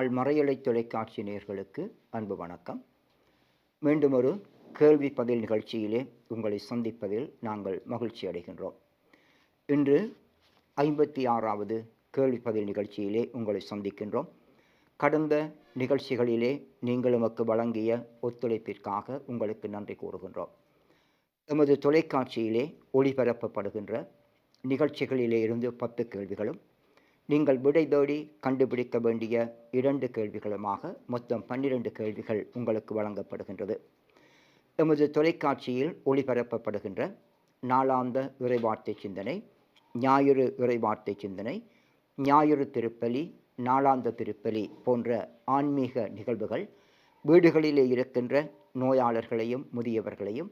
நாள் மறையலை தொலைக்காட்சி நேர்களுக்கு அன்பு வணக்கம். மீண்டும் ஒரு கேள்வி பதில் நிகழ்ச்சியிலே உங்களை சந்திப்பதில் நாங்கள் மகிழ்ச்சி அடைகின்றோம். இன்று ஐம்பத்தி ஆறாவது கேள்வி பதில் நிகழ்ச்சியிலே உங்களை சந்திக்கின்றோம். கடந்த நிகழ்ச்சிகளிலே நீங்கள் எமக்கு வழங்கிய ஒத்துழைப்பிற்காக உங்களுக்கு நன்றி கூறுகின்றோம். எமது தொலைக்காட்சியிலே ஒளிபரப்பப்படுகின்ற நிகழ்ச்சிகளிலே இருந்து பத்து கேள்விகளும் நீங்கள் விடை தேடி கண்டுபிடிக்க வேண்டிய இரண்டு கேள்விகளுமாக மொத்தம் பன்னிரண்டு கேள்விகள் உங்களுக்கு வழங்கப்படுகின்றது. எமது தொலைக்காட்சியில் ஒளிபரப்பப்படுகின்ற நாளாந்த இறைவார்த்தை சிந்தனை ஞாயிறு இறைவார்த்தை சிந்தனை ஞாயிறு திருப்பலி நாளாந்த திருப்பலி போன்ற ஆன்மீக நிகழ்வுகள் வீடுகளிலே இருக்கின்ற நோயாளர்களையும் முதியவர்களையும்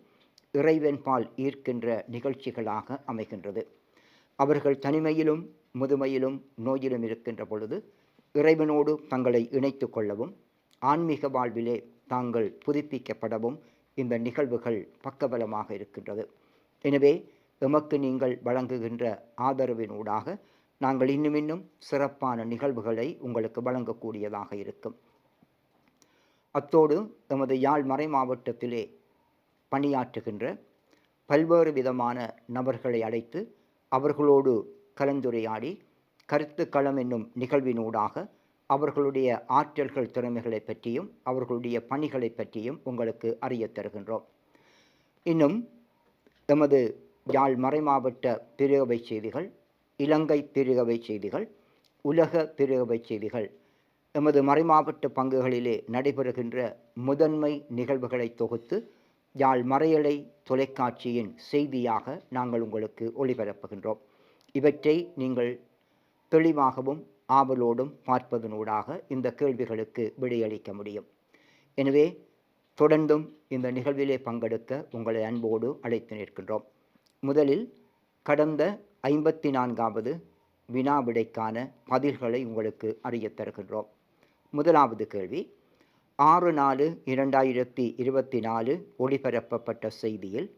இறைவன்பால் ஈர்க்கின்ற நிகழ்ச்சிகளாக அமைகின்றது. அவர்கள் தனிமையிலும் முதுமையிலும் நோயிலும் இருக்கின்ற பொழுது இறைவனோடு தங்களை இணைத்து கொள்ளவும் ஆன்மீக வாழ்விலே தாங்கள் புதுப்பிக்கப்படவும் இந்த நிகழ்வுகள் பக்கபலமாக இருக்கின்றது. எனவே எமக்கு நீங்கள் வழங்குகின்ற ஆதரவினூடாக நாங்கள் இன்னும் இன்னும் சிறப்பான நிகழ்வுகளை உங்களுக்கு வழங்கக்கூடியதாக இருக்கும். அத்தோடு எமது யாழ் மறை மாவட்டத்திலே பணியாற்றுகின்ற பல்வேறு விதமான நபர்களை அழைத்து அவர்களோடு கலந்துரையாடி கருத்துக்களம் என்னும் நிகழ்வினூடாக அவர்களுடைய ஆற்றல்கள் திறமைகளை பற்றியும் அவர்களுடைய பணிகளை பற்றியும் உங்களுக்கு அறிய தருகின்றோம். இன்னும் எமது யாழ் மறைமாவட்ட பிரிகவை செய்திகள் இலங்கை பிரிகவை செய்திகள் உலக பிரிகவை செய்திகள் எமது மறைமாவட்ட பங்குகளிலே நடைபெறுகின்ற முதன்மை நிகழ்வுகளை தொகுத்து யாழ் மறையலை தொலைக்காட்சியின் செய்தியாக நாங்கள் உங்களுக்கு ஒளிபரப்புகின்றோம். இவற்றை நீங்கள் தெளிவாகவும் ஆவலோடும் பார்ப்பதனூடாக இந்த கேள்விகளுக்கு விடையளிக்க முடியும். எனவே தொடர்ந்தும் இந்த நிகழ்விலே பங்கெடுக்க உங்களை அன்போடு அழைத்து நிற்கின்றோம். முதலில் கடந்த ஐம்பத்தி நான்காவது வினா விடைக்கான பதில்களை உங்களுக்கு அறிய தருகின்றோம். முதலாவது கேள்வி ஆறு நாலு இரண்டாயிரத்தி இருபத்தி நாலு ஒளிபரப்பப்பட்ட செய்தியில்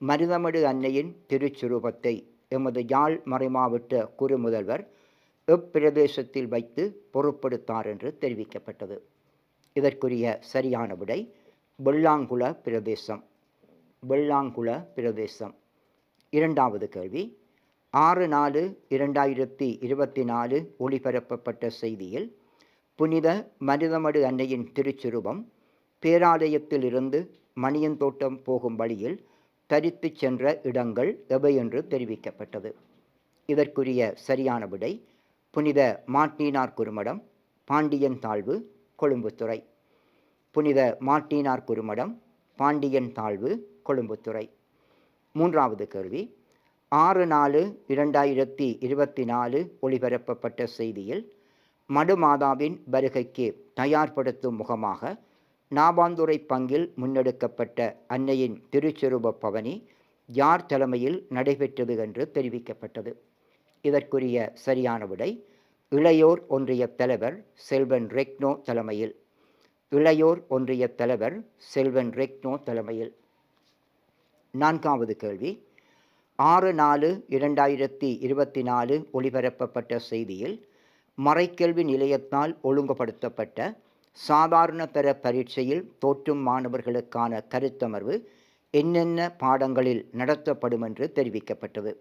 மருதமடு அன்னையின் திருச்சுரூபத்தை எமது யாழ் மறைமாவட்ட குறுமுதல்வர் எப்பிரதேசத்தில் வைத்து பொருட்படுத்தார் என்று தெரிவிக்கப்பட்டது. இதற்குரிய சரியான விடை வெள்ளாங்குள பிரதேசம். வெள்ளாங்குள பிரதேசம். இரண்டாவது கேள்வி. ஆறு நாலு இரண்டாயிரத்தி இருபத்தி நாலு ஒளிபரப்பப்பட்ட செய்தியில் புனித மனிதமடு அன்னையின் திருச்சுரூபம் பேராலயத்திலிருந்து மணியந்தோட்டம் போகும் வழியில் தரித்து சென்ற இடங்கள் எவை என்று தெரிவிக்கப்பட்டது. இதற்குரிய சரியான விடை புனித மாட்டினார் குருமடம் பாண்டியன் தாழ்வு கொழும்புத்துறை. புனித மாட்டினார் குருமடம் பாண்டியன் தாழ்வு கொழும்புத்துறை. மூன்றாவது கேள்வி ஆறு நாலு இரண்டாயிரத்தி இருபத்தி நாலு ஒளிபரப்பப்பட்ட செய்தியில் மடுமாதாவின் வருகைக்கு தயார்படுத்தும் முகமாக நாபாந்துரை பங்கில் முன்னெடுக்கப்பட்ட அன்னையின் திருச்செருப பவனி யார் தலைமையில் நடைபெற்றது என்று தெரிவிக்கப்பட்டது. இதற்குரிய சரியான விடை இளையோர் ஒன்றிய தலைவர் செல்வன் ரெக்னோ தலைமையில். இளையோர் ஒன்றிய தலைவர் செல்வன் ரெக்னோ தலைமையில். நான்காவது கேள்வி. ஆறு நாலு இரண்டாயிரத்தி இருபத்தி நாலு ஒளிபரப்பப்பட்ட செய்தியில் மறைக்கல்வி நிலையத்தால் ஒழுங்குபடுத்தப்பட்ட சாதாரண பெற பரீட்சையில் தோற்றும் மாணவர்களுக்கான கருத்தமர்வு என்னென்ன பாடங்களில் நடத்தப்படும் என்று தெரிவிக்கப்பட்டது.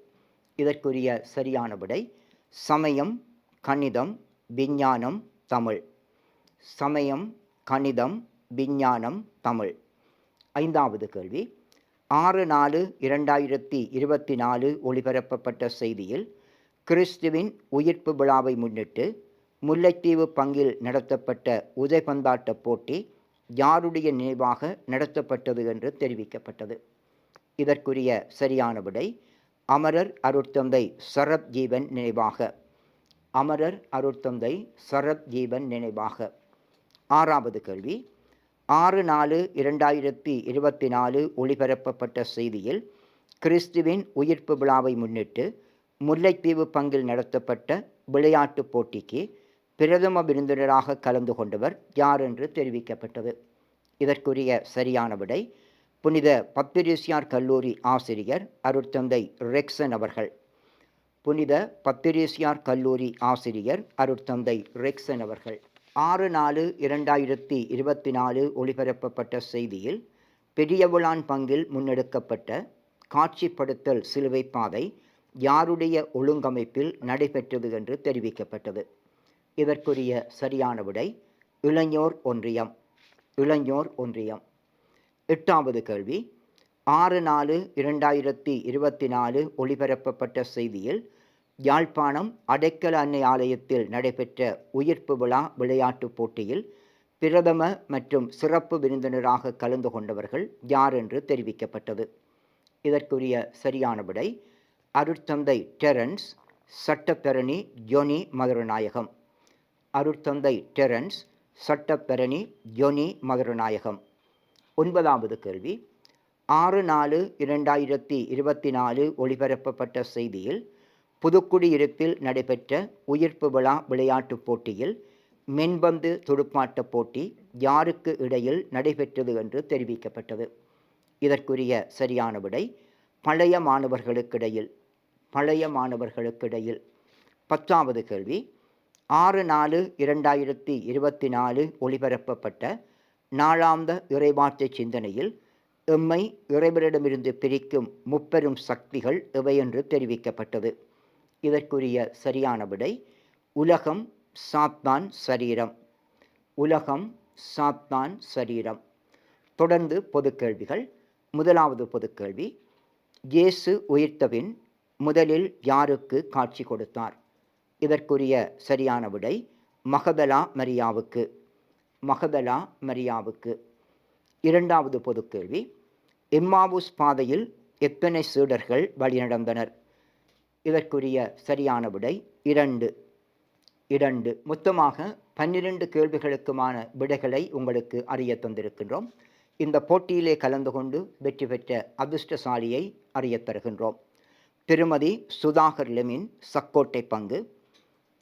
இதற்குரிய சரியான விடை சமயம் கணிதம் விஞ்ஞானம் தமிழ். சமயம் கணிதம் விஞ்ஞானம் தமிழ். ஐந்தாவது கேள்வி. ஆறு நாலு இரண்டாயிரத்தி இருபத்தி நாலு ஒளிபரப்பப்பட்ட செய்தியில் கிறிஸ்துவின் உயிர்ப்பு விழாவை முன்னிட்டு முல்லைத்தீவு பங்கில் நடத்தப்பட்ட உதைபந்தாட்ட போட்டி யாருடைய நினைவாக நடத்தப்பட்டது என்று தெரிவிக்கப்பட்டது. இதற்குரிய சரியான விடை அமரர் அருட்தந்தை சரத் ஜீவன் நினைவாக. அமரர் அருட்தந்தை சரத் ஜீவன் நினைவாக. ஆறாவது கேள்வி. ஆறு நாலு இரண்டாயிரத்தி இருபத்தி நாலு ஒளிபரப்பப்பட்ட செய்தியில் கிறிஸ்துவின் உயிர்ப்பு விழாவை முன்னிட்டு முல்லைத்தீவு பங்கில் நடத்தப்பட்ட விளையாட்டுப் போட்டிக்கு பிரதம விருந்தினராக கலந்து கொண்டவர் யார் என்று தெரிவிக்கப்பட்டது? இதற்குரிய சரியான விடை புனித பத்திரிசியார் கல்லூரி ஆசிரியர் அருட்தந்தை ரெக்சன் அவர்கள். புனித பத்திரிசியார் கல்லூரி ஆசிரியர் அருட்தந்தை ரெக்சன் அவர்கள். ஆறு நாலு இரண்டாயிரத்தி இருபத்தி நாலு ஒளிபரப்பப்பட்ட செய்தியில் பெரியவுளான் பங்கில் முன்னெடுக்கப்பட்ட காட்சிப்படுத்தல் சிலுவை பாதை யாருடைய ஒழுங்கமைப்பில் நடைபெற்றது என்று தெரிவிக்கப்பட்டது. இதற்குரிய சரியான விடை இளைஞர் ஒன்றியம். இளைஞர் ஒன்றியம். எட்டாவது கேள்வி. ஆறு நாலு இரண்டாயிரத்தி இருபத்தி நாலு ஒளிபரப்பப்பட்ட செய்தியில் யாழ்ப்பாணம் அடைக்கல அன்னை ஆலயத்தில் நடைபெற்ற உயிர்ப்பு விழா விளையாட்டுப் போட்டியில் பிரதம மற்றும் சிறப்பு விருந்தினராக கலந்து கொண்டவர்கள் யார் என்று தெரிவிக்கப்பட்டது? இதற்குரிய சரியான விடை அருட்தந்தை டெரன்ஸ் சட்டப்பெரணி ஜொனி மதுரநாயகம். அருட்தந்தை டெரன்ஸ் சட்டப்பெரணி ஜொனி மதுரநாயகம் ஒன்பதாவது கேள்வி. ஆறு நாலு இரண்டாயிரத்தி இருபத்தி நாலு ஒளிபரப்பப்பட்ட செய்தியில் புதுக்குடியிருப்பில் நடைபெற்ற உயிர்ப்பு விழா விளையாட்டுப் போட்டியில் மென்பந்து துடுப்பாட்ட போட்டி யாருக்கு இடையில் நடைபெற்றது என்று தெரிவிக்கப்பட்டது. இதற்குரிய சரியான விடை பழைய மாணவர்களுக்கிடையில் பழைய மாணவர்களுக்கிடையில். பத்தாவது கேள்வி. ஆறு நாலு இரண்டாயிரத்தி இருபத்தி நாலு ஒளிபரப்பப்பட்ட நாளாந்த இறைவார்த்தை சிந்தனையில் எம்மை இறைவரிடமிருந்து பிரிக்கும் முப்பெரும் சக்திகள் எவையென்று தெரிவிக்கப்பட்டது. இதற்குரிய சரியான விடை உலகம் சாத்தான் சரீரம். உலகம் சாத்தான் சரீரம். தொடர்ந்து பொதுக்கேள்விகள். முதலாவது பொதுக்கேள்வி இயேசு உயிர்த்தபின் முதலில் யாருக்கு காட்சி கொடுத்தார்? இதற்குரிய சரியான விடை மகதலா மரியாவுக்கு மகதலா மரியாவுக்கு. இரண்டாவது பொதுக்கேள்வி எம்மாவுஸ் பாதையில் எத்தனை சீடர்கள் வழிநடந்தனர்? இதற்குரிய சரியான விடை இரண்டு. இரண்டு. மொத்தமாக பன்னிரண்டு கேள்விகளுக்குமான விடைகளை உங்களுக்கு அறிய தந்திருக்கின்றோம். இந்த போட்டியிலே கலந்து கொண்டு வெற்றி பெற்ற அதிர்ஷ்டசாலியை அறியத் தருகின்றோம். திருமதி சுதாகர் லெமின் சக்கோட்டை பங்கு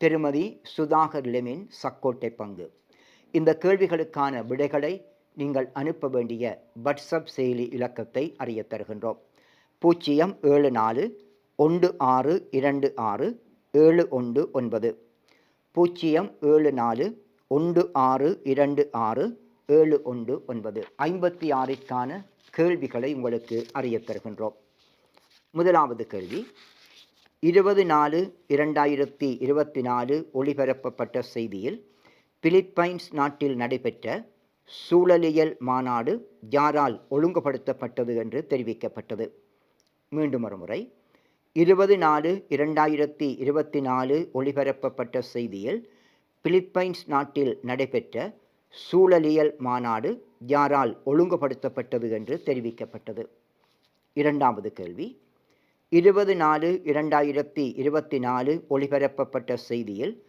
திருமதி சுதாகர் லெமின் சக்கோட்டை பங்கு. இந்த கேள்விகளுக்கான விடைகளை நீங்கள் அனுப்ப வேண்டிய வாட்ஸ்அப் செயலி இலக்கத்தை அறிய தருகின்றோம். பூஜ்ஜியம் ஏழு நாலு ஒன்று ஆறு இரண்டு ஆறு ஏழு ஒன்று ஒன்பது. பூஜ்ஜியம் ஏழு நாலு ஒன்று ஆறு இரண்டு ஆறு ஏழு ஒன்று ஒன்பது. ஐம்பத்தி ஆறிற்கான கேள்விகளை உங்களுக்கு அறிய தருகின்றோம். முதலாவது கேள்வி இருபது நாலு இரண்டாயிரத்தி இருபத்தி நாலு ஒளிபரப்பப்பட்ட செய்தியில் பிலிப்பைன்ஸ் நாட்டில் நடைபெற்ற சூழலியல் மாநாடு யாரால் ஒழுங்குபடுத்தப்பட்டது என்று தெரிவிக்கப்பட்டது. மீண்டும் ஒருமுறை இருபது நாலு இரண்டாயிரத்தி இருபத்தி நாலு ஒளிபரப்பப்பட்ட செய்தியில் பிலிப்பைன்ஸ் நாட்டில் நடைபெற்ற சூழலியல் மாநாடு யாரால் ஒழுங்குபடுத்தப்பட்டது என்று தெரிவிக்கப்பட்டது. இரண்டாவது கேள்வி இருபது நாலு இரண்டாயிரத்தி இருபத்தி நாலு ஒளிபரப்பப்பட்ட செய்தியில்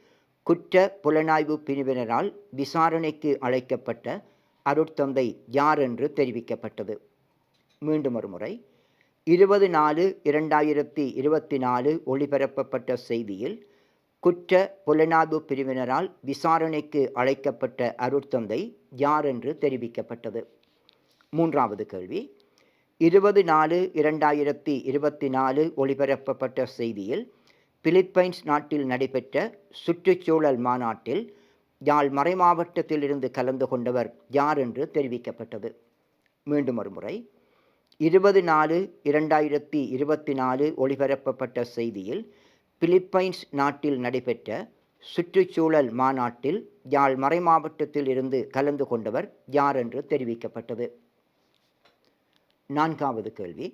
குற்ற புலனாய்வு பிரிவினரால் விசாரணைக்கு அழைக்கப்பட்ட அருட்தந்தை யார் என்று தெரிவிக்கப்பட்டது? மீண்டும் ஒரு முறை. இருபது நாலு இரண்டாயிரத்தி இருபத்தி நாலு ஒளிபரப்பப்பட்ட செய்தியில் குற்ற புலனாய்வு பிரிவினரால் விசாரணைக்கு அழைக்கப்பட்ட அருட்தந்தை யார் என்று தெரிவிக்கப்பட்டது? மூன்றாவது கேள்வி. இருபது நாலு இரண்டாயிரத்தி இருபத்தி நாலு ஒளிபரப்பப்பட்ட செய்தியில் பிலிப்பைன்ஸ் நாட்டில் நடைபெற்ற சுற்றுச்சூழல் மாநாட்டில் யாழ் மறைமாவட்டத்திலிருந்து கலந்து கொண்டவர் யார் என்று தெரிவிக்கப்பட்டது. மீண்டும் ஒரு முறை இருபது நாலு இரண்டாயிரத்தி இருபத்தி நாலு ஒளிபரப்பப்பட்ட செய்தியில் பிலிப்பைன்ஸ் நாட்டில் நடைபெற்ற சுற்றுச்சூழல் மாநாட்டில் யாழ் மறைமாவட்டத்தில் இருந்து கலந்து கொண்டவர் யார் என்று தெரிவிக்கப்பட்டது. நான்காவது கேள்வி.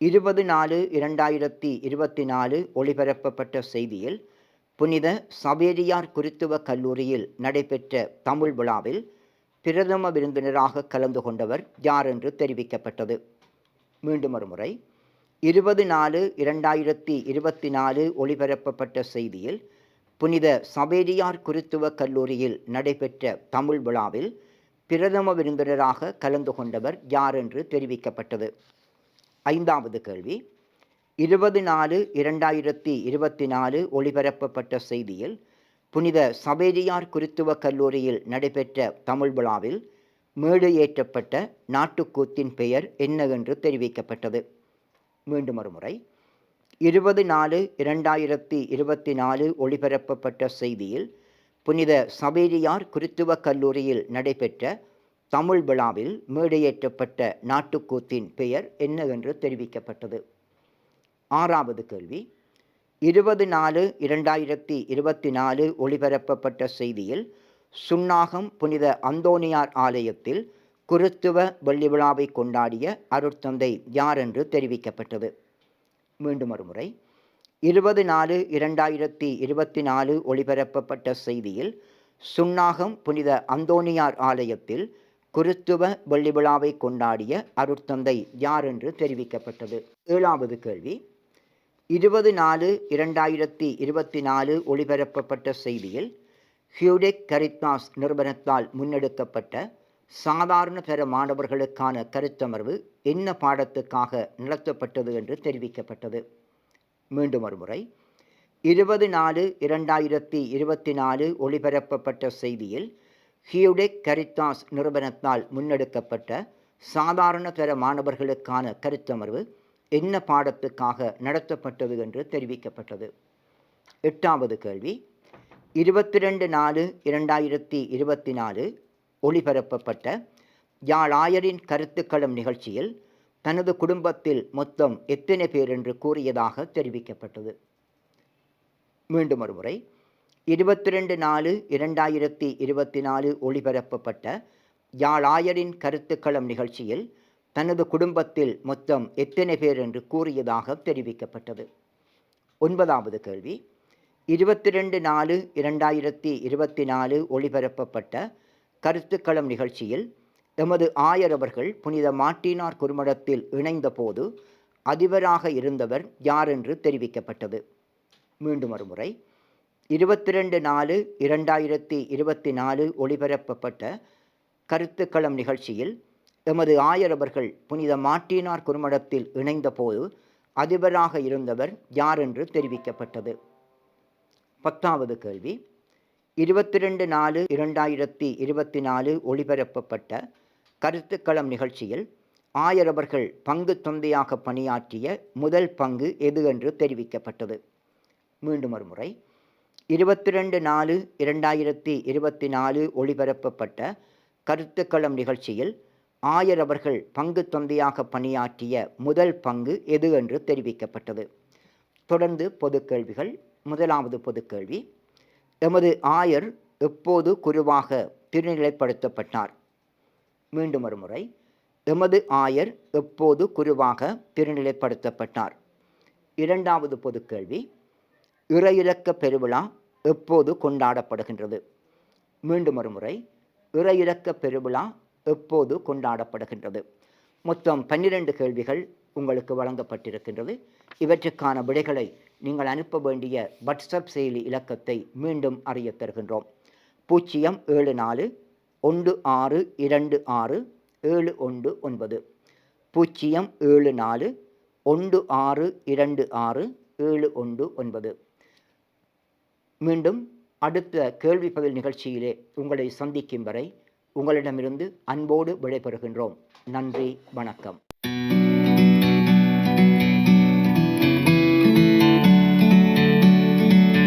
இருபது நாலு இரண்டாயிரத்தி இருபத்தி நாலு ஒளிபரப்பப்பட்ட செய்தியில் புனித சவேரியார் குருத்துவ கல்லூரியில் நடைபெற்ற தமிழ் விழாவில் பிரதம விருந்தினராக கலந்து கொண்டவர் யார் என்று தெரிவிக்கப்பட்டது? மீண்டும் ஒரு முறை இருபது நாலு இரண்டாயிரத்தி இருபத்தி நாலு ஒளிபரப்பப்பட்ட செய்தியில் புனித சவேரியார் குருத்துவ கல்லூரியில் நடைபெற்ற தமிழ் விழாவில் பிரதம விருந்தினராக கலந்து கொண்டவர் யார் என்று தெரிவிக்கப்பட்டது? ஐந்தாவது கேள்வி. இருபது நாலு இரண்டாயிரத்தி இருபத்தி நாலு ஒளிபரப்பப்பட்ட செய்தியில் புனித சபேரியார் குருத்துவ கல்லூரியில் நடைபெற்ற தமிழ் விழாவில் மேடு ஏற்றப்பட்ட நாட்டுக்கூத்தின் பெயர் என்ன என்று தெரிவிக்கப்பட்டது? மீண்டும் ஒருமுறை. இருபது நாலு இரண்டாயிரத்தி இருபத்தி நாலு ஒளிபரப்பப்பட்ட செய்தியில் புனித சபேரியார் கிறித்துவ கல்லூரியில் நடைபெற்ற தமிழ் விழாவில் மேடையேற்றப்பட்ட நாட்டுக்கூத்தின் பெயர் என்னவென்று தெரிவிக்கப்பட்டது. ஆறாவது கேள்வி. இருபது நாலு இரண்டாயிரத்தி இருபத்தி நாலு ஒளிபரப்பப்பட்ட செய்தியில் சுன்னாகம் புனித அந்தோனியார் ஆலயத்தில் குருத்துவ வெள்ளி விழாவை கொண்டாடிய அருட்தந்தை யார் என்று தெரிவிக்கப்பட்டது. மீண்டும் ஒருமுறை. முறை இருபது நாலு இரண்டாயிரத்தி இருபத்தி நாலு ஒளிபரப்பப்பட்ட செய்தியில் சுன்னாகம் புனித அந்தோனியார் ஆலயத்தில் குருத்துவ வெள்ளி விழாவை கொண்டாடிய அருட்தந்தை யார் என்று தெரிவிக்கப்பட்டது? ஏழாவது கேள்வி. இருபது நாலு இரண்டாயிரத்தி இருபத்தி நாலு ஒளிபரப்பப்பட்ட செய்தியில் ஹியூடெக் கரித்தாஸ் நிறுவனத்தால் முன்னெடுக்கப்பட்ட சாதாரண பெற மாணவர்களுக்கான கருத்தமர்வு என்ன பாடத்துக்காக நடத்தப்பட்டது என்று தெரிவிக்கப்பட்டது? மீண்டும் ஒருமுறை. இருபது நாலு இரண்டாயிரத்தி இருபத்தி நாலு ஒளிபரப்பப்பட்ட செய்தியில் ஹியூடெக் கரித்தாஸ் நிறுவனத்தால் முன்னெடுக்கப்பட்ட சாதாரண தர மாணவர்களுக்கான கருத்தமர்வு என்ன பாடத்துக்காக நடத்தப்பட்டது என்று தெரிவிக்கப்பட்டது. எட்டாவது கேள்வி. இருபத்தி ரெண்டு நாலு இரண்டாயிரத்தி இருபத்தி நாலு ஒளிபரப்பப்பட்ட யாழாயரின் கருத்துக்களம் நிகழ்ச்சியில் தனது குடும்பத்தில் மொத்தம் எத்தனை பேர் என்று கூறியதாக தெரிவிக்கப்பட்டது. மீண்டும் ஒருமுறை இருபத்தி ரெண்டு நாலு இரண்டாயிரத்தி இருபத்தி நாலு ஒளிபரப்பப்பட்ட யாழாயரின் கருத்துக்களம் நிகழ்ச்சியில் தனது குடும்பத்தில் மொத்தம் எத்தனை பேர் என்று கூறியதாக தெரிவிக்கப்பட்டது. ஒன்பதாவது கேள்வி. இருபத்தி ரெண்டு நாலு இரண்டாயிரத்தி இருபத்தி நாலு ஒளிபரப்பப்பட்ட கருத்துக்களம் நிகழ்ச்சியில் எமது ஆயர் அவர்கள் புனித மாட்டினார் குறுமடத்தில் இணைந்தபோது அதிபராக இருந்தவர் யார் என்று தெரிவிக்கப்பட்டது? மீண்டும் ஒருமுறை. இருபத்தி ரெண்டு நாலு இரண்டாயிரத்தி இருபத்தி நாலு ஒளிபரப்பப்பட்ட கருத்துக்களம் நிகழ்ச்சியில் எமது ஆயர் அவர்கள் புனித மாட்டினார் குறுமடத்தில் இணைந்தபோது அதிபராக இருந்தவர் யார் என்று தெரிவிக்கப்பட்டது? பத்தாவது கேள்வி. இருபத்தி ரெண்டு நாலு இரண்டாயிரத்தி இருபத்தி நாலு ஒளிபரப்பப்பட்ட கருத்துக்களம் நிகழ்ச்சியில் ஆயரவர்கள் பங்கு தொந்தையாக பணியாற்றிய முதல் பங்கு எது என்று தெரிவிக்கப்பட்டது. மீண்டும் ஒரு முறை. இருபத்தி ரெண்டு நாலு இரண்டாயிரத்தி இருபத்தி நாலு ஒளிபரப்பப்பட்ட கருத்துக்களம் நிகழ்ச்சியில் ஆயரவர்கள் பங்கு தொந்தையாக பணியாற்றிய முதல் பங்கு எது என்று தெரிவிக்கப்பட்டது. தொடர்ந்து பொது கேள்விகள். முதலாவது பொது கேள்வி. எமது ஆயர் எப்போது குருவாக திருநிலைப்படுத்தப்பட்டார்? மீண்டும் ஒருமுறை. எமது ஆயர் எப்போது குருவாக திருநிலைப்படுத்தப்பட்டார்? இரண்டாவது பொது கேள்வி இறையிலக்க பெருவிழா எப்போது கொண்டாடப்படுகின்றது? மீண்டும் ஒருமுறை இறையிலக்க பெருவிழா எப்போது கொண்டாடப்படுகின்றது? மொத்தம் பன்னிரண்டு கேள்விகள் உங்களுக்கு வழங்கப்பட்டிருக்கின்றது. இவற்றுக்கான விடைகளை நீங்கள் அனுப்ப வேண்டிய வாட்ஸ்அப் செயலி இலக்கத்தை மீண்டும் அறிய தருகின்றோம். பூஜ்ஜியம் ஏழு நாலு ஒன்று ஆறு இரண்டு ஆறு ஏழு ஒன்று ஒன்பது. பூஜ்ஜியம் ஏழு நாலு ஒன்று ஆறு இரண்டு ஆறு ஏழு ஒன்று ஒன்பது. மீண்டும் அடுத்த கேள்வி பதில் நிகழ்ச்சியிலே உங்களை சந்திக்கும் வரை உங்களிடமிருந்து அன்போடு விடைபெறுகின்றோம். நன்றி வணக்கம்.